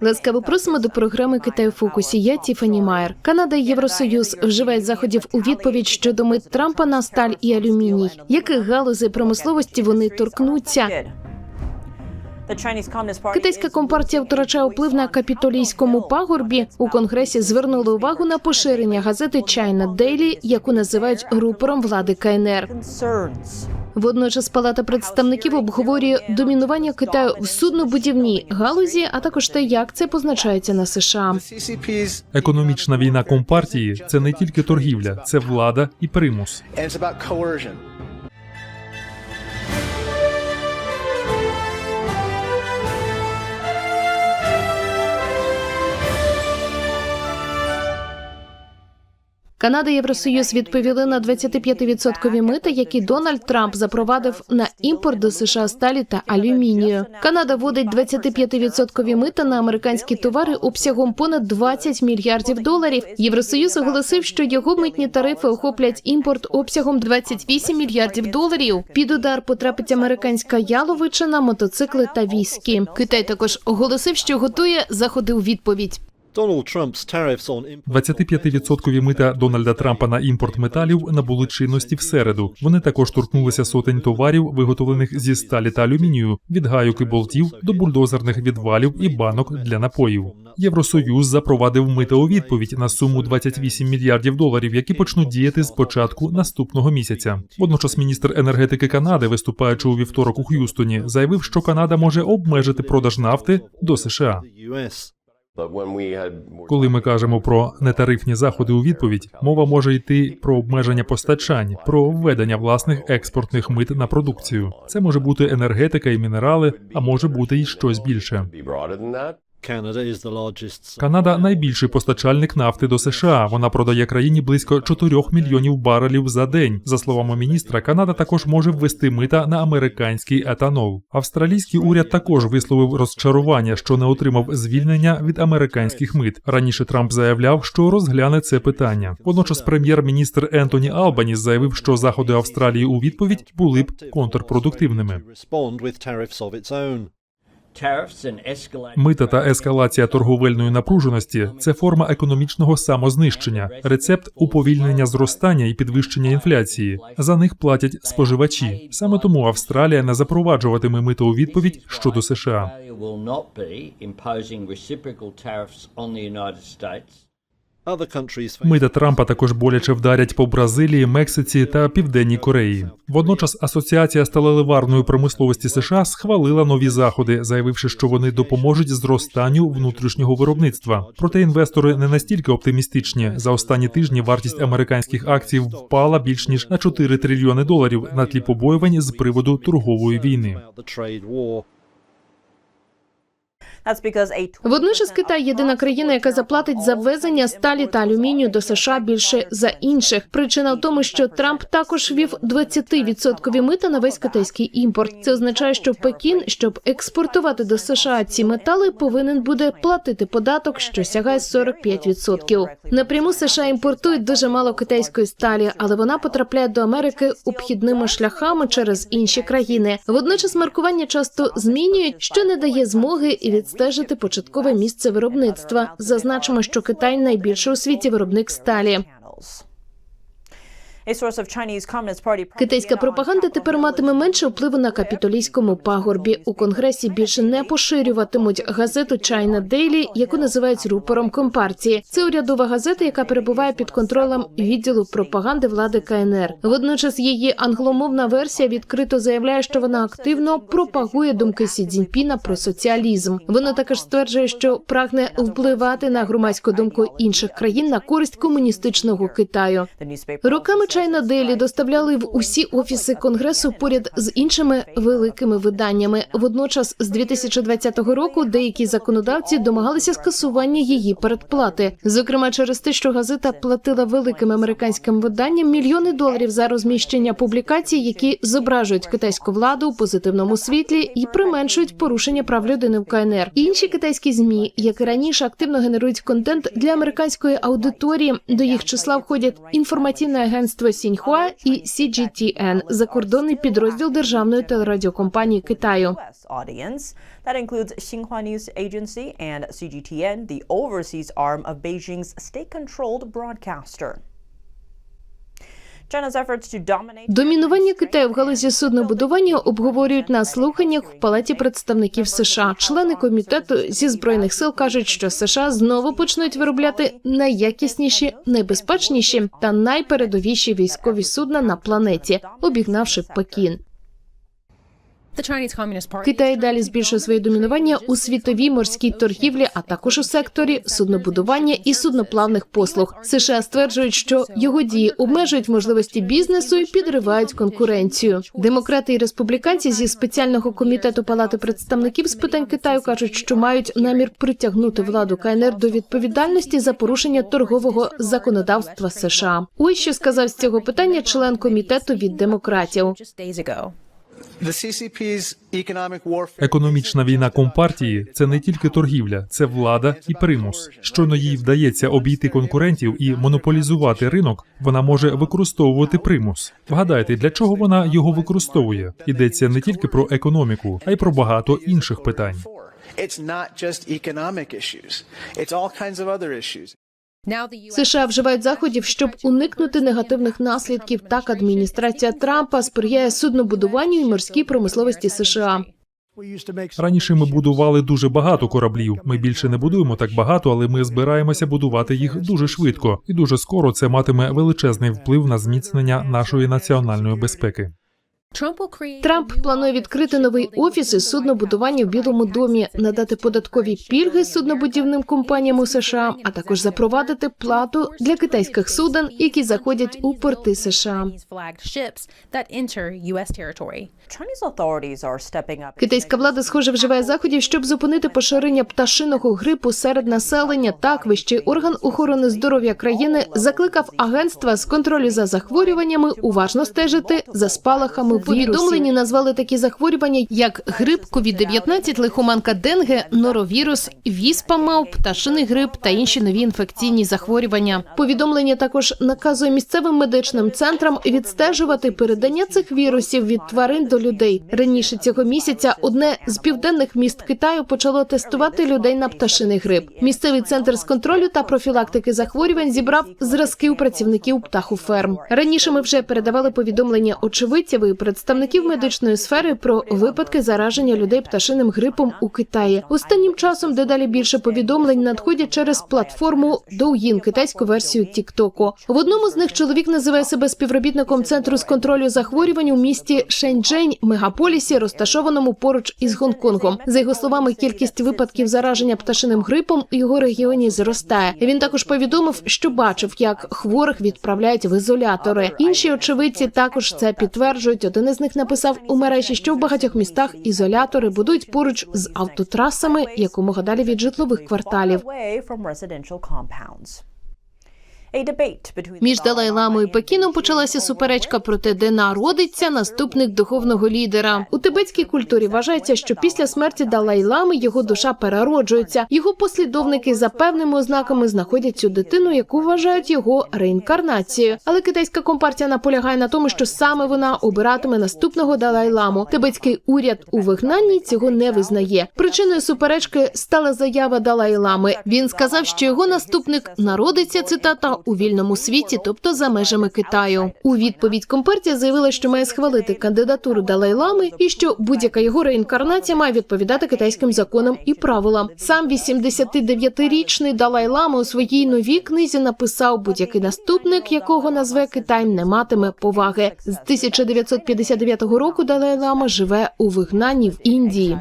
Ласкаво просимо до програми Китай у фокусі. Я Тіфані Майер. Канада і Євросоюз вживають заходів у відповідь щодо мит Трампа на сталь і алюміній. Яких галузей промисловості вони торкнуться? Китайська компартія втрачає вплив на капітолійському пагорбі. У конгресі звернули увагу на поширення газети China Daily, яку називають рупором влади КНР. Водночас Палата представників обговорює домінування Китаю в суднобудівній галузі, а також те, як це позначається на США. Економічна війна компартії це не тільки торгівля, це влада і примус. Канада і Євросоюз відповіли на 25% мита, які Дональд Трамп запровадив на імпорт до США сталі та алюмінію. Канада вводить 25% мита на американські товари обсягом понад 20 мільярдів доларів. Євросоюз оголосив, що його митні тарифи охоплять імпорт обсягом 28 мільярдів доларів. Під удар потрапить американська яловичина, мотоцикли та військи. Китай також оголосив, що готує заходи у відповідь. Donald Trump's tariffs on import 25% мита Дональда Трампа на імпорт металів набули чинності в середу. Вони також торкнулися сотень товарів, виготовлених зі сталі та алюмінію, від гайок і болтів до бульдозерних відвалів і банок для напоїв. Євросоюз запровадив мито у відповідь на суму 28 мільярдів доларів, які почнуть діяти з початку наступного місяця. Водночас міністр енергетики Канади, виступаючи у вівторок у Х'юстоні, заявив, що Канада може обмежити продаж нафти до США. Коли ми кажемо про нетарифні заходи у відповідь, мова може йти про обмеження постачань, про введення власних експортних мит на продукцію. Це може бути енергетика і мінерали, а може бути й щось більше. Канада найбільший постачальник нафти до США. Вона продає країні близько 4 мільйонів барелів за день. За словами міністра, Канада також може ввести мита на американський етанол. Австралійський уряд також висловив розчарування, що не отримав звільнення від американських мит. Раніше Трамп заявляв, що розгляне це питання. Водночас прем'єр-міністр Ентоні Албаніс заявив, що заходи Австралії у відповідь були б контрпродуктивними. Мита та ескалація торговельної напруженості це форма економічного самознищення, рецепт уповільнення зростання і підвищення інфляції. За них платять споживачі. Саме тому Австралія не запроваджуватиме мито у відповідь щодо США. Мита Трампа також боляче вдарять по Бразилії, Мексиці та Південній Кореї. Водночас Асоціація сталеливарної промисловості США схвалила нові заходи, заявивши, що вони допоможуть зростанню внутрішнього виробництва. Проте інвестори не настільки оптимістичні. За останні тижні вартість американських акцій впала більш ніж на 4 трильйони доларів на тлі побоювань з приводу торгової війни. Водночас Китай єдина країна, яка заплатить за ввезення сталі та алюмінію до США більше за інших. Причина в тому, що Трамп також ввів 20% мита на весь китайський імпорт. Це означає, що Пекін, щоб експортувати до США ці метали, повинен буде платити податок, що сягає 45%. Напряму США імпортують дуже мало китайської сталі, але вона потрапляє до Америки обхідними шляхами через інші країни. Водночас маркування часто змінюють, що не дає змоги і відстежити початкове місце виробництва. Зазначимо, що Китай найбільший у світі виробник сталі. Китайська пропаганда тепер матиме менше впливу на капітолійському пагорбі. У конгресі більше не поширюватимуть газету China Daily, яку називають рупором компартії. Це урядова газета, яка перебуває під контролем відділу пропаганди влади КНР. Водночас її англомовна версія відкрито заявляє, що вона активно пропагує думки Сі Цзіньпіна про соціалізм. Вона також стверджує, що прагне впливати на громадську думку інших країн на користь комуністичного Китаю. Роками China Daily доставляли в усі офіси конгресу поряд з іншими великими виданнями. Водночас, з 2020 року деякі законодавці домагалися скасування її передплати, зокрема через те, що газета платила великим американським виданням мільйони доларів за розміщення публікацій, які зображують китайську владу у позитивному світлі і применшують порушення прав людини в КНР. Інші китайські змі, як і раніше, активно генерують контент для американської аудиторії. До їх числа входять інформаційне агентство видавництво Сіньхуа і CGTN – закордонний підрозділ державної телерадіокомпанії Китаю. That includes Xinhua News Agency and CGTN, the overseas arm of Beijing's state-controlled broadcaster. Домінування Китаю в галузі суднобудування обговорюють на слуханнях в Палаті представників США. Члени комітету зі збройних сил кажуть, що США знову почнуть виробляти найякісніші, найбезпечніші та найпередовіші військові судна на планеті, обігнавши Пекін. Китай далі збільшує своє домінування у світовій морській торгівлі, а також у секторі суднобудування і судноплавних послуг. США стверджують, що його дії обмежують можливості бізнесу і підривають конкуренцію. Демократи і республіканці зі спеціального комітету Палати представників з питань Китаю кажуть, що мають намір притягнути владу КНР до відповідальності за порушення торгового законодавства США. Ось що сказав з цього питання член комітету від демократів. Економічна війна компартії це не тільки торгівля, це влада і примус. Щойно їй вдається обійти конкурентів і монополізувати ринок, вона може використовувати примус. Вгадайте, для чого вона його використовує? Йдеться не тільки про економіку, а й про багато інших питань. It's not just economic issues. It's all kinds of other issues. США вживають заходів, щоб уникнути негативних наслідків. Так, адміністрація Трампа сприяє суднобудуванню і морській промисловості США. Раніше ми будували дуже багато кораблів. Ми більше не будуємо так багато, але ми збираємося будувати їх дуже швидко, і дуже скоро це матиме величезний вплив на зміцнення нашої національної безпеки. Трамп планує відкрити новий офіс із суднобудування в Білому домі, надати податкові пільги суднобудівним компаніям у США, а також запровадити плату для китайських суден, які заходять у порти США. Китайська влада, схоже, вживає заходів, щоб зупинити поширення пташиного грипу серед населення. Так, вищий орган охорони здоров'я країни закликав агентства з контролю за захворюваннями уважно стежити за спалахами вірусів. Повідомлені назвали такі захворювання, як грип, COVID-19, лихоманка денге, норовірус, віспа мав, пташиний грип та інші нові інфекційні захворювання. Повідомлення також наказує місцевим медичним центрам відстежувати передання цих вірусів від тварин до людей. Раніше цього місяця одне з південних міст Китаю почало тестувати людей на пташиний грип. Місцевий центр з контролю та профілактики захворювань зібрав зразки у працівників птахоферм. Раніше ми вже передавали повідомлення очевидців і представників медичної сфери про випадки зараження людей пташиним грипом у Китаї. Останнім часом дедалі більше повідомлень надходять через платформу Douyin, китайську версію Тіктоку. В одному з них чоловік називає себе співробітником центру з контролю захворювань у місті Шеньчжень, мегаполісі, розташованому поруч із Гонконгом. За його словами, кількість випадків зараження пташиним грипом у його регіоні зростає. Він також повідомив, що бачив, як хворих відправляють в ізолятори. Інші очевидці також це підтверджують. Один із них написав у мережі, що в багатьох містах ізолятори будують поруч з автотрасами якомога далі від житлових кварталів. Між Далай-Ламою і Пекіном почалася суперечка про те, де народиться наступник духовного лідера. У тибетській культурі вважається, що після смерті Далай-Лами його душа перероджується. Його послідовники за певними ознаками знаходять цю дитину, яку вважають його реінкарнацією. Але китайська компартія наполягає на тому, що саме вона обиратиме наступного Далай-Ламу. Тибетський уряд у вигнанні цього не визнає. Причиною суперечки стала заява Далай-Лами. Він сказав, що його наступник народиться цитата у вільному світі, тобто за межами Китаю. У відповідь компартія заявила, що має схвалити кандидатуру Далай-Лами і що будь-яка його реінкарнація має відповідати китайським законам і правилам. Сам 89-річний Далай-Лама у своїй новій книзі написав, будь-який наступник, якого назве Китай, не матиме поваги. З 1959 року Далай-Лама живе у вигнанні в Індії.